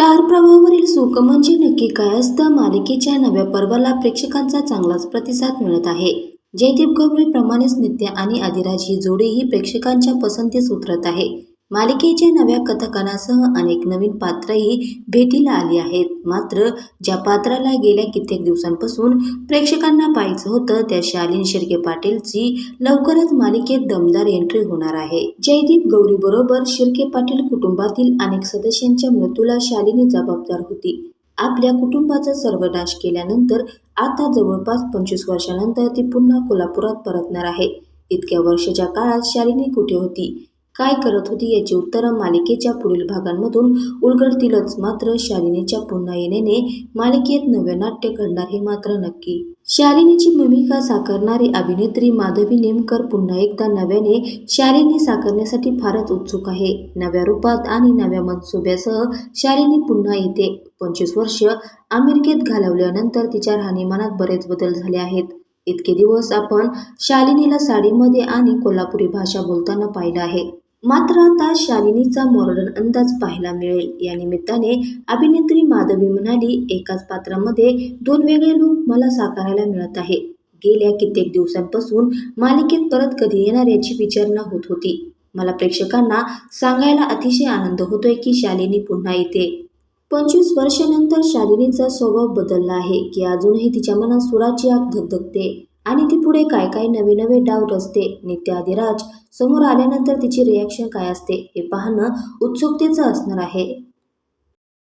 Star प्रवाहावरील सुख म्हणजे नक्की काय असतं? मालिकेच्या नव्या पर्वाला प्रेक्षकांचा चांगलाच प्रतिसाद मिळत आहे. जयदीप गवळीप्रमाणेच नित्य आणि आदिराज ही जोडीही प्रेक्षकांच्या पसंतीस उतरत आहे. मालिकेच्या नव्या कथाकनासह अनेक नवीन पात्रही भेटीला आली आहेत. मात्र ज्या पात्राला गेल्या कित्येक दिवसांपासून प्रेक्षकांना पाहायचं होतं त्या शालीन शिर्के पाटीलची लवकरच मालिकेत दमदार एंट्री होणार आहे. जयदीप गौरी बरोबर शिर्के पाटील कुटुंबातील अनेक सदस्यांच्या मृत्यूला शालिनी जबाबदार होती. आपल्या कुटुंबाचा सर्वनाश केल्यानंतर आता जवळपास पंचवीस वर्षानंतर ती पुन्हा कोल्हापुरात परतणार आहे. इतक्या वर्षाच्या काळात शालिनी कुठे होती? काय करत होती याची उत्तरं मालिकेच्या पुढील भागांमधून उलगडतीलच. मात्र शालिनीच्या पुन्हा येण्याने मालिकेत नवे नाट्य घडणार हे मात्र नक्की. शालिनीची भूमिका साकारणारी अभिनेत्री माधवी नेमकर पुन्हा एकदा नव्याने शालिनी साकारण्यासाठी फारच उत्सुक आहे. नव्या रूपात आणि नव्या मनसुब्यासह शालिनी पुन्हा येते. पंचवीस वर्ष अमेरिकेत घालवल्यानंतर तिच्या राहणीमानात बरेच बदल झाले आहेत. इतके दिवस आपण शालिनीला साडीमध्ये आणि कोल्हापुरी भाषा बोलताना पाहिलं आहे. मात्र आता शालिनीचा मॉडर्न अंदाज पाहायला मिळेल. या निमित्ताने अभिनेत्री माधवी म्हणाली एकाच पात्रामध्ये दोन वेगळे लूक मला साकारायला मिळत आहे. गेल्या कित्येक दिवसांपासून मालिकेत परत कधी येणार याची विचारणा होत होती. मला प्रेक्षकांना सांगायला अतिशय आनंद होतोय की शालिनी पुन्हा येते. पंचवीस वर्षानंतर शालिनीचा स्वभाव बदलला आहे की अजूनही तिच्या मनात सुराची आग धगधगते. आणि ती पुढे काय काय नवे नवे डाव रचते नित्या आदिराज समोर आल्यानंतर तिची रिॲक्शन काय असते हे पाहणं उत्सुकतेचं असणार आहे.